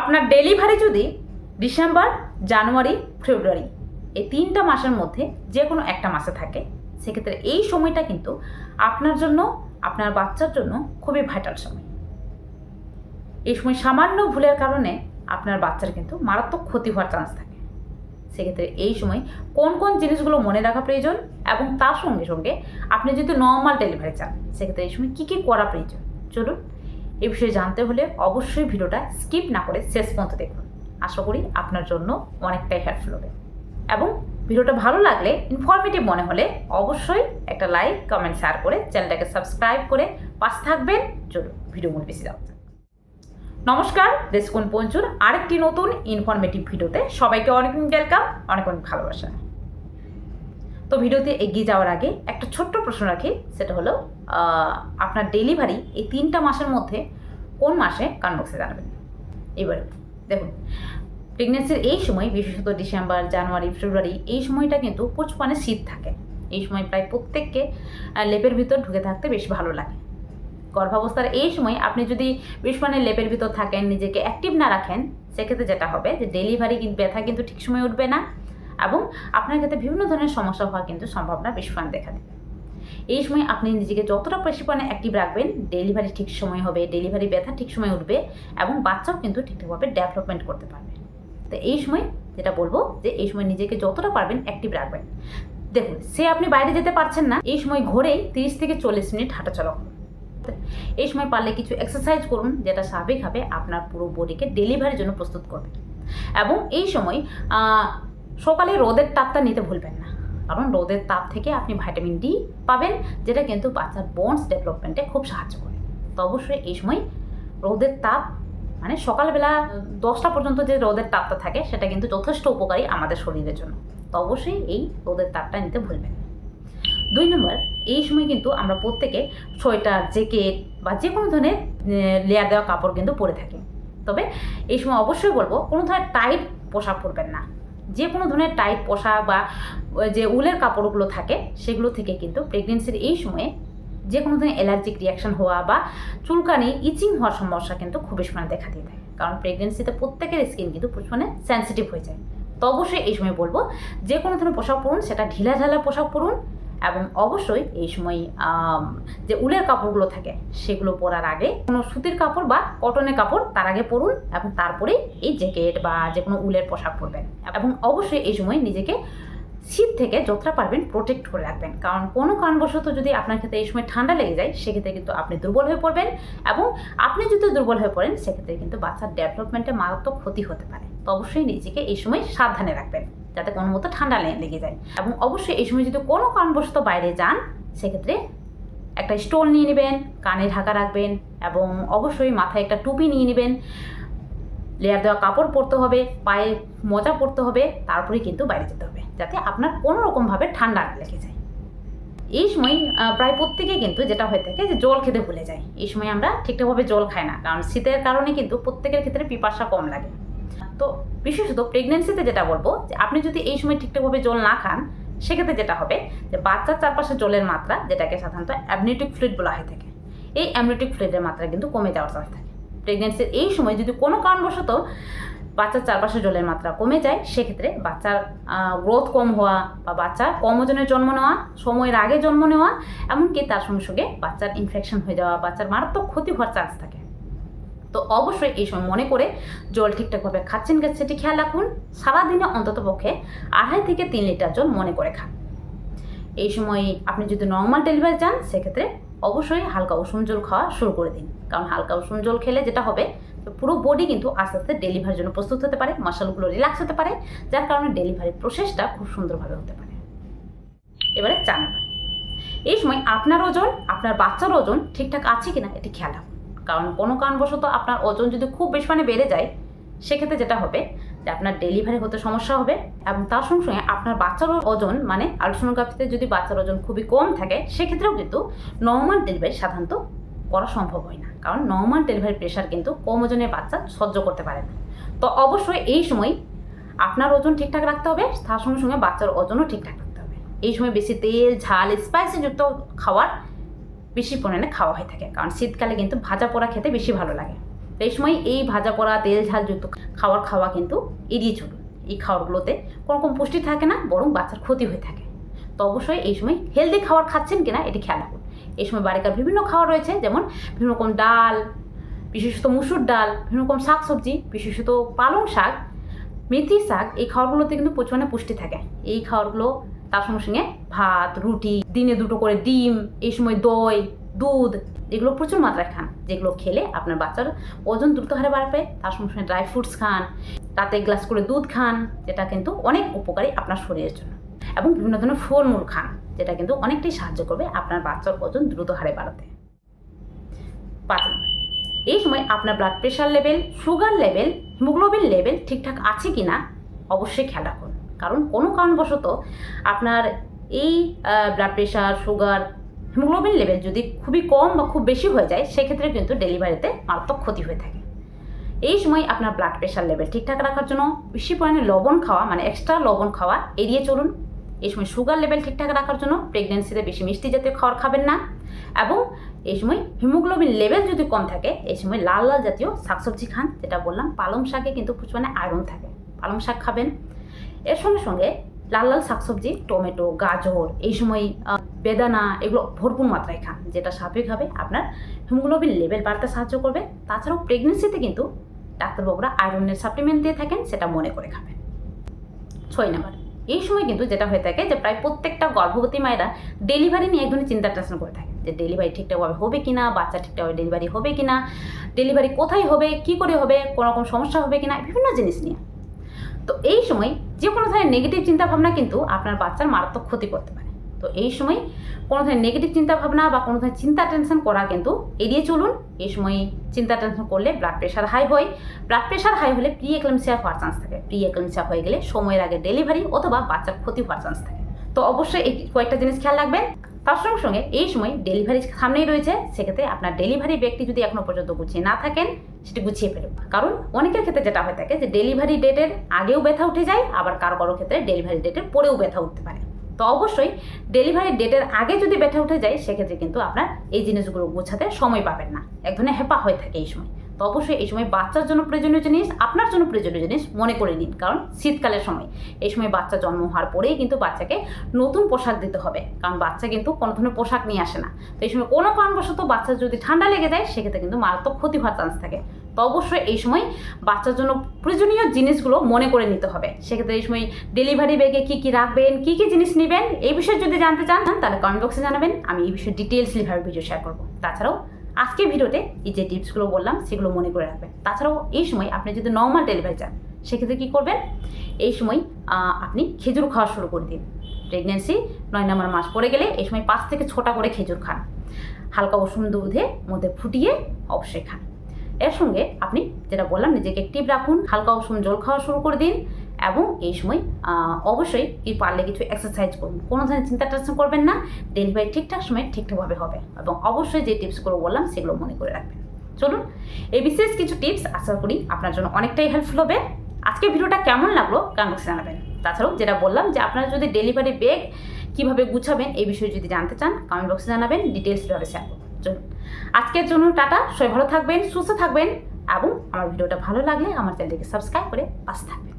আপনার ডেলিভারি যদি ডিসেম্বর, জানুয়ারি, ফেব্রুয়ারি এই তিনটা মাসের মধ্যে যে কোনো একটা মাসে থাকে, সেক্ষেত্রে এই সময়টা কিন্তু আপনার জন্য, আপনার বাচ্চার জন্য খুবই ভাইটাল সময়। এই সময় সামান্য ভুলের কারণে আপনার বাচ্চার কিন্তু মারাত্মক ক্ষতি হওয়ার চান্স থাকে। সেক্ষেত্রে এই সময় কোন কোন জিনিসগুলো মনে রাখা প্রয়োজন এবং তার সঙ্গে সঙ্গে আপনি যদি নর্মাল ডেলিভারি চান, সেক্ষেত্রে এই সময় কী কী করা প্রয়োজন? চলুন এই বিষয়ে জানতে হলে অবশ্যই ভিডিওটা স্কিপ না করে শেষ পর্যন্ত দেখুন। আশা করি আপনার জন্য অনেকটাই হেল্পফুল হবে। এবং ভিডিওটা ভালো লাগলে ইনফরমেটিভ মনে হলে অবশ্যই একটা লাইক কমেন্ট শেয়ার করে চ্যানেলটাকে সাবস্ক্রাইব করে পাশে থাকবেন। চলুন, ভিডিও মূল বেশি যাওয়া নমস্কার, দেশকুন পঞ্চুর আরেকটি নতুন ইনফরমেটিভ ভিডিওতে সবাইকে অনেক ওয়েলকাম অনেক অনেক ভালোবাসা। তো ভিডিওতে এগিয়ে যাওয়ার আগে একটা ছোট্ট প্রশ্ন রাখি, সেটা হলো আপনার ডেলিভারি এই তিনটা মাসের মধ্যে কোন মাসে কানবক্সে জানাবেন? এবারে দেখুন প্রেগনেন্সির এই সময়, বিশেষত ডিসেম্বর, জানুয়ারি, ফেব্রুয়ারি, এই সময়টা কিন্তু প্রচুর শীত থাকে। এই সময় প্রায় প্রত্যেককে লেপের ভিতর ঢুকে থাকতে বেশ ভালো লাগে। গর্ভাবস্থার এই সময় আপনি যদি বেশ মানে লেপের ভিতর থাকেন, নিজেকে অ্যাক্টিভ না রাখেন, সেক্ষেত্রে যেটা হবে যে ডেলিভারি ব্যথা কিন্তু ঠিক সময় উঠবে না। এবং আপনার ক্ষেত্রে বিভিন্ন ধরনের সমস্যা হওয়া কিন্তু সম্ভাবনা বেশ পরিমাণে দেখা দেবে এই সময় আপনি নিজেকে যতটা বেশি পরিমাণে অ্যাক্টিভ রাখবেন ডেলিভারি ঠিক সময় হবে ডেলিভারি ব্যথা ঠিক সময় উঠবে এবং বাচ্চাও কিন্তু ঠিকঠাকভাবে ডেভেলপমেন্ট করতে পারবে। তো এই সময় যেটা বলব যে এই সময় নিজেকে যতটা পারবেন অ্যাক্টিভ রাখবেন। দেখুন, সে আপনি বাইরে যেতে পারছেন না, এই সময় ঘরেই তিরিশ থেকে চল্লিশ মিনিট হাঁটাচলা করুন। এই সময় পারলে কিছু এক্সারসাইজ করুন, যেটা স্বাভাবিকভাবে আপনার পুরো বডিকে ডেলিভারির জন্য প্রস্তুত করবে। এবং এই সময় সকালে রোদের তাপটা নিতে ভুলবেন না। কারণ রোদের তাপ থেকে আপনি ভাইটামিন ডি পাবেন, যেটা কিন্তু বাচ্চার বোনস ডেভেলপমেন্টে খুব সাহায্য করে। তো অবশ্যই এই সময় রোদের তাপ মানে সকালবেলা দশটা পর্যন্ত যে রোদের তাপটা থাকে, সেটা কিন্তু যথেষ্ট উপকারী আমাদের শরীরের জন্য। তো অবশ্যই এই রোদের তাপটা নিতে ভুলবেন দুই নম্বর, এই সময় কিন্তু আমরা প্রত্যেকে সোয়েটার, জ্যাকেট বা যে কোনো ধরনের লেয়ার দেওয়া কাপড় কিন্তু পরে থাকি। তবে এই সময় অবশ্যই বলব, কোনো ধরনের টাইট পোশাক পরবেন না। যে কোনো ধরনের টাইট পোষা বা যে উলের কাপড়গুলো থাকে, সেগুলো থেকে কিন্তু প্রেগনেন্সির এই সময়ে যে কোনো ধরনের অ্যালার্জিক রিয়াকশন হওয়া বা চুলকানি ইচিং হওয়ার সমস্যা কিন্তু খুব বেশি মানে দেখা দিয়ে থাকে। কারণ প্রেগনেন্সিতে প্রত্যেকের স্কিন কিন্তু মানে সেন্সিটিভ হয়ে যায়। তো অবশ্যই এই সময় বলব, যে কোনো ধরনের পোশাক পরুন, সেটা ঢিলা ঢালা পোশাক পরুন এবং অবশ্যই এই সময় যে উলের কাপড়গুলো থাকে, সেগুলো পরার আগে কোনো সুতির কাপড় বা কটনের কাপড় তার আগে পরুন এবং তারপরে এই জ্যাকেট বা যে কোনো উলের পোশাক পরবেন। এবং অবশ্যই এই সময় নিজেকে শীত থেকে যতটা পারবেন প্রোটেক্ট করে রাখবেন। কারণ কোনো কারণবশত যদি আপনার ক্ষেত্রে এই সময় ঠান্ডা লেগে যায়, সেক্ষেত্রে কিন্তু আপনি দুর্বল হয়ে পড়বেন এবং আপনি যদি দুর্বল হয়ে পড়েন, সেক্ষেত্রে কিন্তু বাচ্চার ডেভেলপমেন্টে মারাত্মক ক্ষতি হতে পারে। তো অবশ্যই নিজেকে এই সময় সাবধানে রাখবেন। যাতে কোনো মতো ঠান্ডা লেগে যায়। এবং অবশ্যই এই সময় যদি কোনো কারণবশত বাইরে যান, সেক্ষেত্রে একটা স্টোল নিয়ে নেবেন, কানে ঢাকা রাখবেন এবং অবশ্যই মাথায় একটা টুপি নিয়ে নেবেন। লেয়ার দেওয়া কাপড় পরতে হবে, পায়ে মোজা পরতে হবে, তারপরে কিন্তু বাইরে যেতে হবে, যাতে আপনার কোনো রকমভাবে ঠান্ডা লেগে যায়। এই সময় প্রায় প্রত্যেকেই কিন্তু যেটা হয়ে থাকে যে জল খেতে ভুলে যায়। এই সময় আমরা ঠিকঠাকভাবে জল খাই না, কারণ শীতের কারণে কিন্তু প্রত্যেকের ক্ষেত্রে পিপাসা কম লাগে। তো বিশেষত প্রেগনেন্সিতে যেটা বলব, যে আপনি যদি এই সময় ঠিকঠাকভাবে জল না খান, সেক্ষেত্রে যেটা হবে, যে বাচ্চার চারপাশে জলের মাত্রা, যেটাকে সাধারণত অ্যামনিটিক ফ্লুইড বলা হয়ে থাকে, এই অ্যামনিটিক ফ্লুইডের মাত্রা কিন্তু কমে যাওয়ার চান্স থাকে। প্রেগনেন্সির এই সময় যদি কোনো কারণবশত বাচ্চার চারপাশে জলের মাত্রা কমে যায়, সেক্ষেত্রে বাচ্চার গ্রোথ কম হওয়া বা বাচ্চার কম ওজনের জন্ম নেওয়া, সময়ের আগে জন্ম নেওয়া, এমনকি তার সঙ্গে সঙ্গে বাচ্চার ইনফেকশন হয়ে যাওয়া, বাচ্চার মারাত্মক ক্ষতি হওয়ার চান্স থাকে। তো অবশ্যই এই সময় মনে করে জল ঠিকঠাকভাবে খাচ্ছেন কি সেটি খেয়াল রাখুন। সারাদিনে অন্তত পক্ষে আড়াই থেকে তিন লিটার জল মনে করে খান। এই সময় আপনি যদি নর্মাল ডেলিভারি চান, সেক্ষেত্রে অবশ্যই হালকা উষুম জল খাওয়া শুরু করে দিন। কারণ হালকা উষুম জল খেলে যেটা হবে পুরো বডি কিন্তু আস্তে আস্তে ডেলিভারির জন্য প্রস্তুত হতে পারে মাসালগুলো রিল্যাক্স হতে পারে, যার কারণে ডেলিভারি প্রসেসটা খুব সুন্দরভাবে হতে পারে। এবারে নাম্বার। এই সময় আপনার ওজন আপনার বাচ্চার ওজন ঠিকঠাক আছে কিনা এটি খেয়াল রাখুন। কারণ কোনো কারণবশত আপনার ওজন যদি খুব বেশি মানে বেড়ে যায়, সেক্ষেত্রে যেটা হবে যে আপনার ডেলিভারি হতে সমস্যা হবে এবং তার সঙ্গে সঙ্গে আপনার বাচ্চার ওজন মানে আলট্রাসোনোগ্রাফিতে যদি বাচ্চার ওজন খুবই কম থাকে, সেক্ষেত্রেও কিন্তু নর্মাল ডেলিভারি সাধারণত করা সম্ভব হয় না। কারণ নর্মাল ডেলিভারি প্রেশার কিন্তু কম ওজনের বাচ্চা সহ্য করতে পারে না। তো অবশ্যই এই সময় আপনার ওজন ঠিকঠাক রাখতে হবে, তার সঙ্গে সঙ্গে বাচ্চার ওজনও ঠিকঠাক রাখতে হবে। এই সময় বেশি তেল, ঝাল স্পাইসি যুক্ত খাবার বেশি পরিমাণে খাওয়া হয়ে থাকে। কারণ শীতকালে কিন্তু ভাজা পোড়া খেতে বেশি ভালো লাগে। তো এই সময় এই ভাজা পোড়া, তেল ঝালযুক্ত খাওয়ার খাওয়া কিন্তু এড়িয়ে চলুন। এই খাবারগুলোতে কোনো রকম পুষ্টি থাকে না, বরং বাচ্চার ক্ষতি হয়ে থাকে। তো অবশ্যই এই সময় হেলদি খাবার খাচ্ছেন কিনা এটি খেয়াল রাখুন। এই সময় বাড়িকার বিভিন্ন খাবার রয়েছে, যেমন বিভিন্ন রকম ডাল, বিশেষত মুসুর ডাল, বিভিন্ন রকম শাক সবজি বিশেষত পালং শাক, মেথি শাক, এই খাবারগুলোতে কিন্তু প্রচুর পুষ্টি থাকে। এই খাবারগুলো তার সঙ্গে সঙ্গে ভাত, রুটি, দিনে দুটো করে ডিম, এই সময় দই, দুধ, এগুলো প্রচুর মাত্রায় খান, যেগুলো খেলে আপনার বাচ্চার ওজন দ্রুত হারে বাড়বে, তার সঙ্গে সঙ্গে ড্রাই ফ্রুটস খান, তাতে গ্লাস করে দুধ খান, যেটা কিন্তু অনেক উপকারী আপনার শরীরের জন্য। এবং বিভিন্ন ধরনের ফলমূল খান, যেটা কিন্তু অনেকটাই সাহায্য করবে আপনার বাচ্চার ওজন দ্রুত হারে বাড়াতে। পাঁচ নম্বর, এই সময় আপনার blood pressure level sugar level haemoglobin level ঠিকঠাক আছে কি না অবশ্যই খেয়াল রাখুন। কারণ কোনো কারণবশত আপনার এই blood pressure sugar haemoglobin level যদি খুবই কম বা খুব বেশি হয়ে যায়, সেক্ষেত্রে কিন্তু ডেলিভারিতে মারাত্মক ক্ষতি হয়ে থাকে। এই সময় আপনার ব্লাড প্রেশার লেভেল ঠিকঠাক রাখার জন্য বেশি পরিমাণে লবণ খাওয়া মানে এক্সট্রা লবণ খাওয়া এড়িয়ে চলুন। এই সময় সুগার লেভেল ঠিকঠাক রাখার জন্য প্রেগনেন্সিতে বেশি মিষ্টি জাতীয় খাবার খাবেন না এবং এই সময় হিমোগ্লোবিন লেভেল যদি কম থাকে, এই সময় লাল লাল জাতীয় শাকসবজি খান, যেটা বললাম, পালং শাকে কিন্তু প্রচুর আয়রন থাকে। পালং শাক খাবেন এর সঙ্গে সঙ্গে লাল লাল শাকসবজি, টমেটো, গাজর, এই সময় বেদানা এগুলো ভরপুর মাত্রায় খান, যেটা স্বাভাবিকভাবে আপনার হিমোগ্লোবিন লেভেল বাড়তে সাহায্য করবে। তাছাড়াও প্রেগনেন্সিতে কিন্তু ডাক্তারবাবুরা আয়রনের সাপ্লিমেন্ট দিয়ে থাকেন, সেটা মনে করে খাবেন। ছয় নাম্বার, এই সময় কিন্তু যেটা হয়ে থাকে যে প্রায় প্রত্যেকটা গর্ভবতী মায়েরা ডেলিভারি নিয়ে এক ধরনের চিন্তা টেনশন করে থাকে যে ডেলিভারি ঠিকঠাকভাবে হবে কি না বাচ্চা ঠিকঠাকভাবে ডেলিভারি হবে কিনা ডেলিভারি কোথায় হবে, কি করে হবে, কোনো রকম সমস্যা হবে কি না বিভিন্ন জিনিস নিয়ে। তো এই সময় যে কোনো ধরনের নেগেটিভ চিন্তাভাবনা কিন্তু আপনার বাচ্চার মারাত্মক ক্ষতি করতে পারে। তো এই সময় কোনো ধরনের নেগেটিভ চিন্তাভাবনা বা কোনো ধরনের চিন্তা টেনশন করা কিন্তু এড়িয়ে চলুন। এই সময় চিন্তা টেনশন করলে ব্লাড প্রেশার হাই হয়। ব্লাড প্রেশার হাই হলে প্রি এক্লেমসিয়া হওয়ার চান্স থাকে। প্রি এক্লেমসিয়া হয়ে গেলে সময়ের আগে ডেলিভারি অথবা বাচ্চার ক্ষতি হওয়ার চান্স থাকে। তো অবশ্যই এই কয়েকটা জিনিস খেয়াল রাখবেন। তার সঙ্গে সঙ্গে এই সময় ডেলিভারি সামনেই রয়েছে। সেক্ষেত্রে আপনার ডেলিভারি ব্যক্তি যদি এখনও পর্যন্ত গুছিয়ে না থাকেন সেটি গুছিয়ে ফেলুন। কারণ অনেকের ক্ষেত্রে যেটা হয়ে থাকে যে ডেলিভারি ডেটের আগেও ব্যথা উঠে যায়, আবার কারও কারও ক্ষেত্রে ডেলিভারি ডেটের পরেও ব্যথা উঠতে পারে। তো অবশ্যই ডেলিভারি ডেটের আগে যদি ব্যথা উঠে যায়, সেক্ষেত্রে কিন্তু আপনার এই জিনিসগুলো গোছাতে সময় পাবেন না। এক ধরনের হেপা হয়ে থাকে এই সময়। তো অবশ্যই এই সময় বাচ্চার জন্য প্রয়োজনীয় জিনিস, আপনার জন্য প্রয়োজনীয় জিনিস মনে করে নিন। কারণ শীতকালের সময় এই সময় বাচ্চা জন্ম হওয়ার পরেই কিন্তু বাচ্চাকে নতুন পোশাক দিতে হবে। কারণ বাচ্চা কিন্তু কোনো ধরনের পোশাক নিয়ে আসে না। তো এই সময় কোনো কারণবশত বাচ্চা যদি ঠান্ডা লেগে যায়, সেক্ষেত্রে কিন্তু মারাত্মক ক্ষতি হওয়ার চান্স থাকে। তো অবশ্যই এই সময় বাচ্চার জন্য প্রয়োজনীয় জিনিসগুলো মনে করে নিতে হবে। সেক্ষেত্রে এই সময় ডেলিভারি ব্যাগে কী কী রাখবেন, কী কী জিনিস নেবেন, এই বিষয়ে যদি জানতে চান, তাহলে কমেন্ট বক্সে জানাবেন। আমি এই বিষয়ে ডিটেলসলি ভাবে ভিডিও শেয়ার করব। তাছাড়াও আজকের ভিডিওতে এই যে টিপসগুলো বললাম, সেগুলো মনে করে রাখবেন। তাছাড়াও এই সময় আপনি যদি নর্মাল ডেলিভারি চান, সেক্ষেত্রে কী করবেন? এই সময় আপনি খেজুর খাওয়া শুরু করে দিন। প্রেগনেন্সি নয় নম্বর মাস পড়ে গেলে এই সময় পাঁচ থেকে ছটা করে খেজুর খান। হালকা উষুম দুধে মধ্যে ফুটিয়ে অবশ্যই খান। এর সঙ্গে আপনি যেটা বললাম, নিজেকে অ্যাক্টিভ রাখুন, হালকা উষুম জল খাওয়া শুরু করে দিন। এবং এই সময় অবশ্যই পারলে কিছু এক্সারসাইজ করুন। কোনো ধরনের চিন্তা টেনশন করবেন না ডেলিভারি ঠিকঠাক সময় ঠিকঠাকভাবে হবে এবং অবশ্যই যে টিপসগুলো বললাম, সেগুলো মনে করে রাখবেন। চলুন, এই বিশেষ কিছু টিপস আশা করি আপনার জন্য অনেকটাই হেল্পফুল হবে। আজকে ভিডিওটা কেমন লাগল কমেন্ট জানাবেন। তাছাড়াও যেটা বললাম যে আপনারা যদি ডেলিভারি ব্যাগ কীভাবে গুছাবেন, এই বিষয়ে যদি জানতে চান, কমেন্ট বক্সে জানাবেন ডিটেলসভাবে শেয়ার করুন চলুন, আজকের জন্য টাটা। সবাই ভালো থাকবেন, সুস্থ থাকবেন এবং আমার ভিডিওটা ভালো লাগলে আমার চ্যানেলটিকে সাবস্ক্রাইব করে পাশে থাকবেন।